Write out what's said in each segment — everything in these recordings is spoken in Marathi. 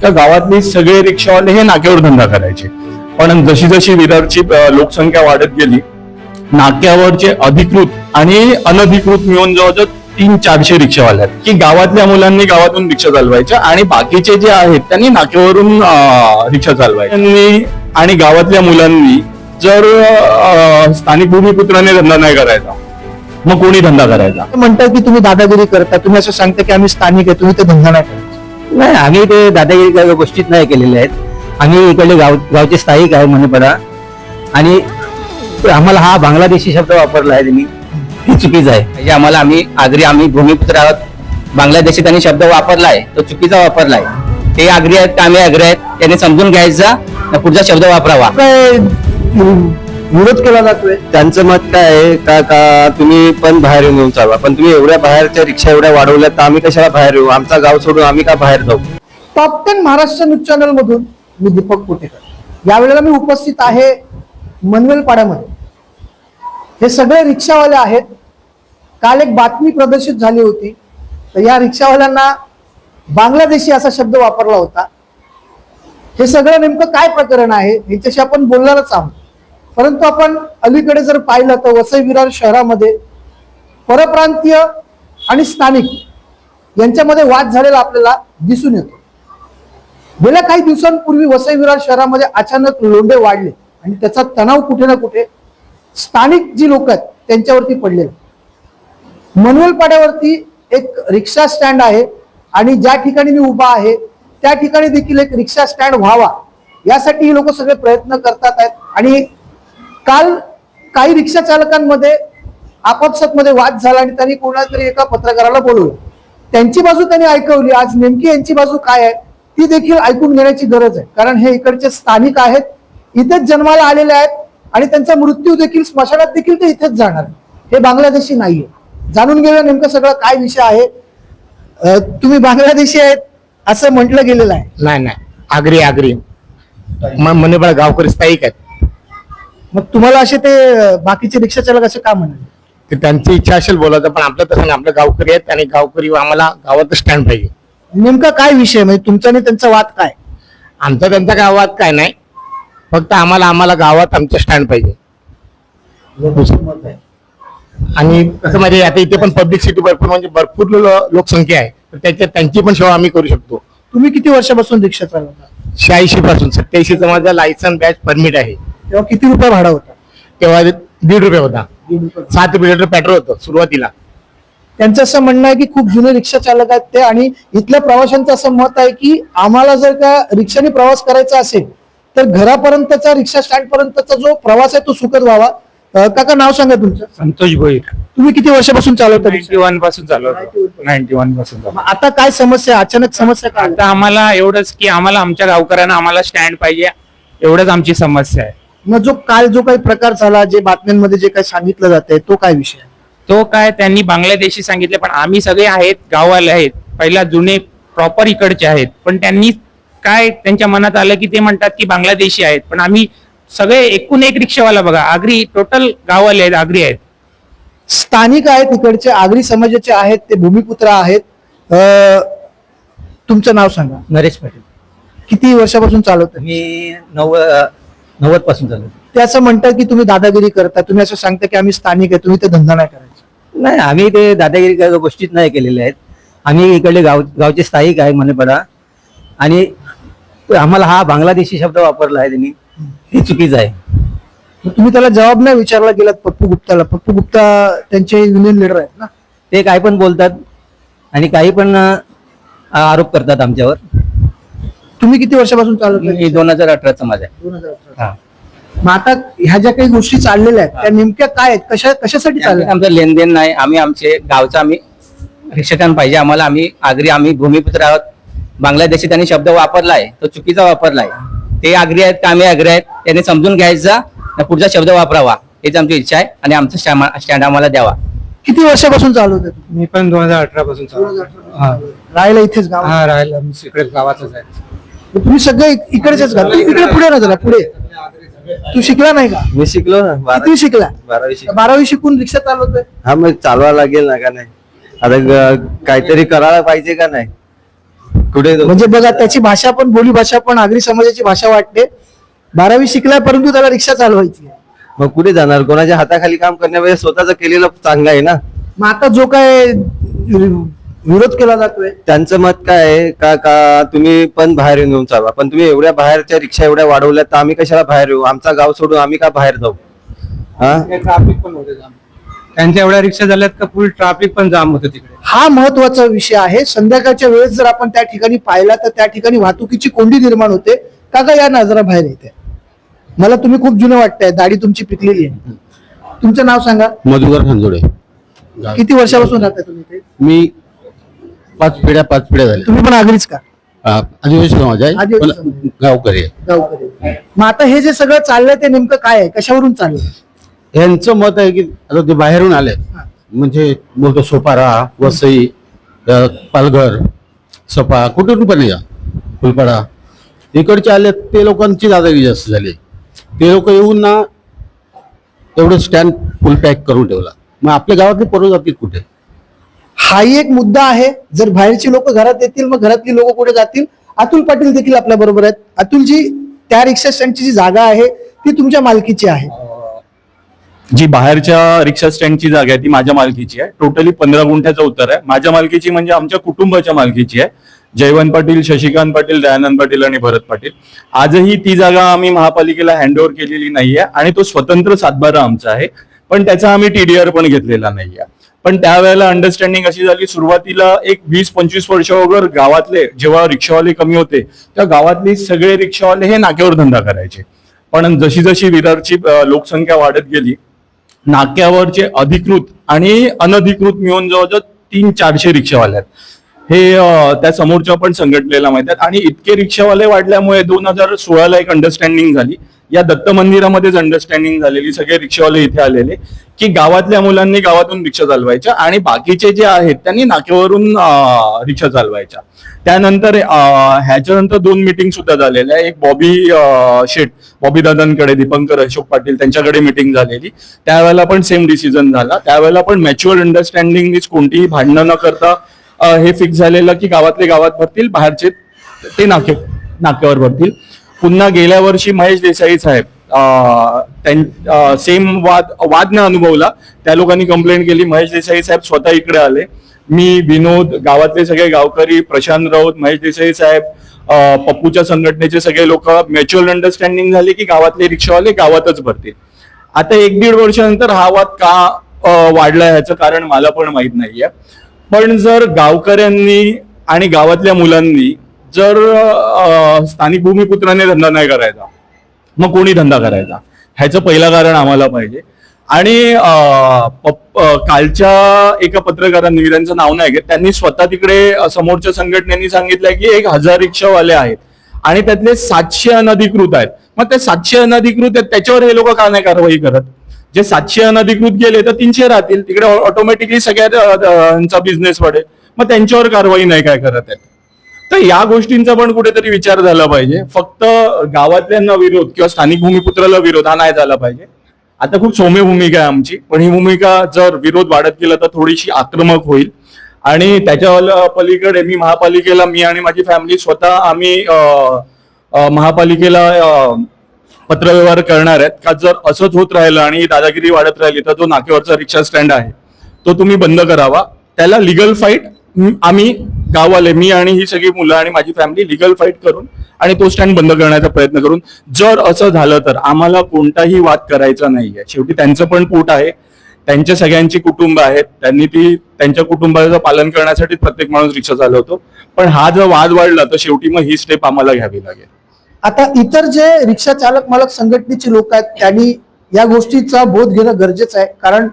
त्या गावातले सगळे रिक्षावाले हे नाक्यावर धंदा करायचे. पण जशी जशी विरारची लोकसंख्या वाढत गेली नाक्यावरचे अधिकृत आणि अनधिकृत मिळून जवळजवळ तीन चारशे रिक्षावाले आहेत. की गावातल्या मुलांनी गावातून रिक्षा चालवायच्या आणि बाकीचे जे आहेत त्यांनी नाक्यावरून रिक्षा चालवायच्या. आणि गावातल्या मुलांनी जर स्थानिक भूमिपुत्राने धंदा नाही करायचा मग कोणी धंदा करायचा? म्हणतात की तुम्ही दादागिरी करता. तुम्ही असं सांगता की आम्ही स्थानिक आहे तुम्ही ते धंदा नाही करता. नाही आम्ही ते दादागिरी काही गोष्टीत नाही केलेल्या आहेत. आम्ही इकडले गाव गावचे स्थायिक आहे मणेपडा आणि आम्हाला हा बांगलादेशी शब्द वापरला आहे त्यांनी. ही चुकीचं आहे. म्हणजे आम्हाला आम्ही आगरी आम्ही भूमिपुत्र आहोत. बांगलादेशी त्यांनी शब्द वापरला आहे. तो चुकीचा वापरला आहे. ते आगरी आहेत का आम्ही आग्री आहेत? त्यांनी समजून घ्यायचा. पुढचा शब्द वापरावा. विरोध केला जातोय. त्यांचं मत काय आहे? का का तुम्ही पण बाहेर येऊन चालवा. पण तुम्ही एवढ्या बाहेरच्या रिक्षा एवढ्या वाढवल्या तर आम्ही कशाला बाहेर येऊ? आमचा गाव सोडून आम्ही का बाहेर जाऊ? Top ten Maharashtra news channel मधून मी दीपक कोटेकर. यावेळेला मी उपस्थित आहे मनवेल पाड्यामध्ये हे सगळे रिक्षावाले आहेत. काल एक बातमी प्रदर्शित झाली होती. तर या रिक्षावाल्यांना बांगलादेशी असा शब्द वापरला होता. हे सगळं नेमकं काय प्रकरण आहे? याच्याशी आपण बोलणारच आहोत. परंतु आपण अलीकडे जर पाहिलं तर वसई विरार शहरामध्ये परप्रांतीय आणि स्थानिक यांच्यामध्ये वाद झालेला आपल्याला दिसून येतो. गेल्या काही दिवसांपूर्वी वसई विरार शहरामध्ये अचानक लोंढे वाढले आणि त्याचा तणाव कुठे ना कुठे स्थानिक जी लोक आहेत त्यांच्यावरती पडलेला. मनवेल पाड्यावरती एक रिक्षा स्टँड आहे आणि ज्या ठिकाणी मी उभा आहे त्या ठिकाणी देखील एक रिक्षा स्टँड व्हावा. यासाठी ही लोक सगळे प्रयत्न करतात आहेत आणि काल काही रिक्षा चालकांमध्ये आपापसातमध्ये वाद झाला आणि त्यांनी कोणातरी एका पत्रकाराला बोलवलं. त्यांची बाजू त्यांनी ऐकवली. आज नेमकी यांची बाजू काय आहे ती देखील ऐकून घेण्याची गरज आहे. कारण हे इकडचे स्थानिक आहेत इथेच जन्माला आलेले आहेत आणि त्यांचा मृत्यू देखील स्मशानात देखील ते इथेच जाणार हे बांगलादेशी नाहीये. जाणून घेऊया नेमकं सगळं काय विषय आहे. तुम्ही बांगलादेशी आहेत असं म्हटलं गेलेलं आहे. नाही नाही. आगरी आगरी. मनेबळ गावकरी स्थायिक आहेत. मग तुम्हाला असे ते बाकीचे रिक्षा चालक असे का म्हणाले? ते त्यांची इच्छा असेल बोलायचं पण आपलं तसं नाही. आपलं गावकरी आहेत आणि गावकरी आम्हाला गावात स्टँड पाहिजे. नेमका काय विषय? म्हणजे तुमचा आणि त्यांचा वाद काय? आमचा त्यांचा गावात काय नाही. फक्त आम्हाला आम्हाला गावात आमचं स्टँड पाहिजे. आणि कसं म्हणजे आता इथे पण पब्लिक सिटी भरपूर म्हणजे भरपूर लो- लोकसंख्या आहे. तर त्याच्यात त्यांची पण सेवा आम्ही करू शकतो. तुम्ही किती वर्षापासून रिक्षा चालवता? शहाऐंशी पासून सत्याऐंशीचा माझा लायसन बॅच परमिट आहे. तेव्हा किती रुपये भाडा होता? तेव्हा दीड रुपये होता. सात रुपये. लिटर पेट्रोल होतं सुरुवातीला. त्यांचं असं म्हणणं आहे की खूप जुने रिक्षा चालक आहेत ते आणि इथल्या प्रवाशांचं असं मत आहे की आम्हाला जर का रिक्षाने प्रवास करायचा असेल तर घरापर्यंतचा रिक्षा स्टँड पर्यंतचा जो प्रवास आहे तो सुखद व्हावा. काका नाव सांगा तुमचं. संतोष भोईर. तुम्ही किती वर्षापासून चालवता रिक्षा? नाईन्टी वनपासून चालू होतो नाईन्टी वनपासून मग आता काय समस्या? अचानक समस्या काय आता आम्हाला एवढंच की आम्हाला आमच्या गावकऱ्यांना आम्हाला स्टँड पाहिजे एवढंच आमची समस्या आहे. मग जो काल जो काही प्रकार झाला जे बातम्यांमध्ये जे काही सांगितलं जातंय तो काय विषय आहे? तो काय त्यांनी बांगलादेशी सांगितले पण आम्ही सगळे आहेत गाववाले आहेत. पहिला जुने प्रॉपर इकडचे आहेत. पण त्यांनी काय त्यांच्या मनात आलं की ते म्हणतात की बांगलादेशी आहेत. पण आम्ही सगळे एकूण एक रिक्षावाला बघा आगरी टोटल गाववाले आहेत आगरी आहेत. स्थानिक आहेत इकडचे आगरी समाजाचे आहेत ते भूमिपुत्र आहेत. अं, तुमचं नाव सांगा. नरेश पाटील. किती वर्षापासून चालवत मी नव्वद नव्वदपासून चालू ते असं म्हणतात की तुम्ही दादागिरी करता तुम्ही असं सांगता की आम्ही स्थानिक आहे तुम्ही ते धंदा नाही करायचा. नाही आम्ही ते दादागिरी गोष्टीत नाही केलेल्या आहेत. आम्ही इकडले गाव गावचे स्थायिक आहे मणेपडा आणि आम्हाला हा बांगलादेशी शब्द वापरला आहे त्यांनी. हे चुकीचं आहे. तुम्ही त्याला जबाब नाही विचारला गेलात पप्पू गुप्ताला. पप्पू गुप्ता त्यांचे युनियन लिडर आहेत ना? ते काही पण बोलतात आणि काही पण आरोप करतात आमच्यावर. तुम्ही किती वर्षापासून चालवत दोन हजार अठराचा माझा आहे. हा. मग आता ह्या ज्या काही गोष्टी चाललेल्या आहेत त्या नेमक्या काय आहेत? कशा कशासाठी चालल्या? आमचं लेनदेन नाही. आम्ही आमचे गावचा आम्ही रिक्षाटन पाहिजे. आम्हाला आम्ही आगरी आम्ही भूमिपुत्र आहोत. बांगलादेशी त्यांनी शब्द वापरला आहे तो चुकीचा वापरला आहे ते आगरी आहेत का? आम्ही आग्री आहेत. त्यांनी समजून घ्यायचा पुढचा शब्द वापरावा. हीच आमची इच्छा आहे आणि आमचं स्टँड आम्हाला द्यावा. किती वर्षापासून चालवत मी पण दोन हजार अठरा पासून चालू राहायला इथेच गाव? हा इकडे गावातच आहे. तुम्ही सगळे इक- इकडेच का? इकडे पुढे ना जरा पुढे. तू शिकला नाही का? मी शिकलो ना बारा किती शिकला? बारावी बारावी शिकून रिक्षा चालवतोय? हा मग चालवा लागेल ना का नाही? आता ग- काहीतरी करायला पाहिजे का नाही? पुढे म्हणजे बघा त्याची भाषा पण बोली भाषा पण आगरी समाजाची भाषा वाटते. बारावी शिकलाय परंतु त्याला रिक्षा चालवायची आहे. मग कुठे जाणार? कोणाच्या हाताखाली काम करण्यापेक्षा स्वतःच केलेलं चांगलं आहे ना? मग आता जो काय विरोध केला जातोय. त्यांचं मत काय आहे? का का तुम्ही पण बाहेर येऊन चालवा पण तुम्ही एवढ्या बाहेरच्या रिक्षा एवढ्या वाढवल्या तर आम्ही कशाला बाहेर येऊ? आमचा गाव सोडून आम्ही का बाहेर जाऊ? हा? ट्राफिक पण होते जाम. त्यांच्या एवढ्या रिक्षा झाल्यात का फुल ट्राफिक पण जाम होतं तिकडे. हा महत्त्वाचा विषय आहे. संध्याकाळच्या वेळेस जर आपण त्या ठिकाणी पाहिला तर त्या ठिकाणी वाहतुकीची कोंडी निर्माण होते. का का या नजरा बाहेर येते? मला तुम्ही खूप जुनं वाटतंय. दाढी तुमची पिकलेली आहे. तुमचं नाव सांगा. मधुकर खांजोडे. किती वर्षापासून राहताय तुम्ही इथे? मी पाच पिढ्या पाच पिढ्या झाल्या. तुम्ही पण आगरीच का? आ, आदिवासी समाज आहे. आदिवासी पण समाज. गावकरी आहे. गावकरी मग आता हे जे सगळं चाललंय ते नेमकं काय आहे? कशावरून चाललंय? यांचं मत आहे की आता ते बाहेरून आले. म्हणजे बोलतो सोपारा वसई अ, पालघर सपा कुठून पण या. फुलपाडा. इकडचे आले ते लोकांची दादागिरी जास्त झाली. ते लोक येऊन ना एवढं स्टँड फुल पॅक करून ठेवला. मग आपल्या गावातले पोरं जातील कुठे? हाही एक मुद्दा आहे. जर बाहेरची लोक घरात येतील मग घरातली लोक कुठे जातील? अतुल पाटील देखील आपल्या बरोबर आहेत. अतुलजी त्या रिक्षा स्टँडची जी जागा आहे ती तुमच्या मालकीची आहे. जी बाहेरच्या रिक्षा स्टँडची जागा आहे ती माझ्या मालकीची आहे. टोटली पंधरा गुंठ्याचा उत्तर आहे. माझ्या मालकीची म्हणजे आमच्या कुटुंबाच्या मालकीची आहे. जयवंत पाटील शशिकांत पाटील दयानंद पाटील आणि भरत पाटील. आजही ती जागा आम्ही महापालिकेला हँडओव्हर केलेली नाहीये आणि तो स्वतंत्र सातबारा आमचा आहे. पण त्याचा आम्ही टीडीआर पण घेतलेला नाहीये. पण त्यावेळेला अंडरस्टँडिंग अशी झाली सुरुवातीला एक वीस पंचवीस वर्ष वगैरे गावातले जेव्हा रिक्षावाले कमी होते तेव्हा गावातले सगळे रिक्षावाले हे नाक्यावर धंदा करायचे. पण जशी जशी विरारची लोकसंख्या वाढत गेली नाक्यावरचे अधिकृत आणि अनधिकृत मिळून जवळजवळ तीन चारशे रिक्षावाले आहेत. हे त्या समोरच्या पण संघटनेला माहीत आहेत. आणि इतके रिक्षावाले वाढल्यामुळे दोन हजार सोळाला एक अंडरस्टँडिंग झाली. या दत्त मंदिरामध्येच अंडरस्टँडिंग झालेली. सगळे रिक्षावाले इथे आलेले. की गावातल्या मुलांनी गावातून रिक्षा चालवायच्या आणि बाकीचे जे आहेत त्यांनी नाक्यावरून रिक्षा चालवायच्या. त्यानंतर ह्याच्यानंतर दोन मिटिंग सुद्धा झालेल्या. एक बॉबी शेट शेठ बॉबी दादांकडे दीपंकर अशोक पाटील त्यांच्याकडे मिटिंग झालेली. त्यावेळेला पण सेम डिसिजन झाला. त्यावेळेला पण मॅच्युअर अंडरस्टँडिंग कोणतीही भांडणं न करता हे फिक्स झालेलं की गावातले गावात भरतील बाहेरचे ते नाके नाक्यावर भरतील. पुन्हा गेल्या वर्षी महेश देसाई साहेब सेम वाद वाद न अनुभवला. त्या लोकांनी कंप्लेंट केली महेश देसाई साहेब स्वतः इकडे आले. मी विनोद गावातले सगळे गावकरी प्रशांत राऊत महेश देसाई साहेब पप्पूच्या संघटनेचे सगळे लोक म्युच्युअल अंडरस्टँडिंग झाले की गावातले रिक्षावाले गावातच भरतील. आता एक दीड वर्षानंतर हा वाद का वाढला ह्याचं कारण मला पण माहीत नाहीये. पण जर गावकऱ्यांनी आणि गावातल्या मुलांनी जर अ, स्थानिक भूमिपुत्राने धंदा नाही करायचा मग कोणी धंदा करायचा? ह्याचं पहिलं कारण आम्हाला पाहिजे. आणि अ, पप- अ, कालच्या एका पत्रकारांनी त्यांचं नाव नाही घेत त्यांनी स्वतः तिकडे अ, समोरच्या संघटनेनी सांगितलंय की एक हजार रिक्षावाले आहेत आणि त्यातले सातशे अनधिकृत आहेत. मग ते सातशे अनधिकृत आहेत त्याच्यावर हे लोक का नाही कारवाई करत? जे सातशे अनधिकृत गेले तर तीनशे राहतील. तिकडे ऑटोमॅटिकली सगळ्यांचा बिझनेस वाढेल. मग त्यांच्यावर कारवाई नाही काय करत आहेत. तर या गोष्टींचा पण कुठेतरी विचार झाला पाहिजे. फक्त गावातल्यांना विरोध किंवा स्थानिक भूमिपुत्राला विरोध हा नाही झाला पाहिजे. आता खूप सौम्य भूमिका आहे आमची. पण ही भूमिका जर विरोध वाढत गेला तर थोडीशी आक्रमक होईल. आणि त्याच्या पलीकडे मी महापालिकेला मी आणि माझी फॅमिली स्वतः आम्ही महापालिकेला पत्रव्यवहार करणार आहेत. का जर असंच होत राहिलं आणि दादागिरी वाढत राहिली तर जो नाकेवरचा रिक्षा स्टँड आहे. तो तुम्ही बंद करावा. त्याला लिगल फाईट आम्ही गाववाले मी आणि ही सगळी मुलं आणि माझी फॅमिली लिगल फाईट करून आणि तो स्टँड बंद करण्याचा प्रयत्न करून जर असं झालं तर आम्हाला कोणताही वाद करायचा नाहीये. शेवटी त्यांचं पण पोट आहे. त्यांच्या सगळ्यांची कुटुंब आहेत. त्यांनी ती त्यांच्या कुटुंबाचं पालन करण्यासाठी प्रत्येक माणूस रिक्षा चालवतो. पण हा जर वाद वाढला तर शेवटी मग ही स्टेप आम्हाला घ्यावी लागेल. आता इतर जे रिक्षा चालक मालक संघटनेचे लोक आहेत त्यांनी या गोष्टीचा बोध घेणं गरजेचं आहे. कारण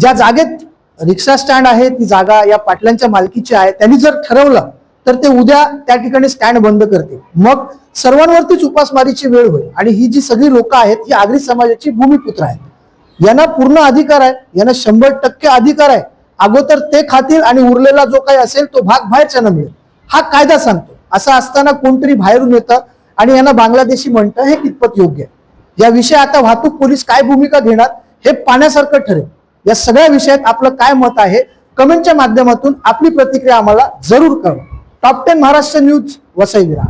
ज्या जागेत रिक्षा स्टँड आहे ती जागा या पाटलांच्या मालकीची आहे त्यांनी जर ठरवलं तर ते उद्या त्या ठिकाणी स्टँड बंद करते मग सर्वांवरतीच उपासमारीची वेळ होईल. आणि ही जी सगळी लोक आहेत ही आगरी समाजाची भूमिपुत्र आहेत. यांना पूर्ण अधिकार आहे यांना शंभर टक्के अधिकार आहे. अगोदर ते खातील आणि उरलेला जो काही असेल तो भाग बाहेरच्यानं मिळेल. हा कायदा सांगतो. असं असताना कोणतरी बाहेरून येतं आणि यांना बांगलादेशी म्हणतं हे कितपत योग्य आहे? या विषय आता वाहतूक पोलीस काय भूमिका घेणार हे पाण्यासारखं ठरेल. या सगळ्या विषयात आपलं काय मत आहे कमेंटच्या माध्यमातून आपली प्रतिक्रिया आम्हाला जरूर कळवा. Top ten Maharashtra news Vasai Virar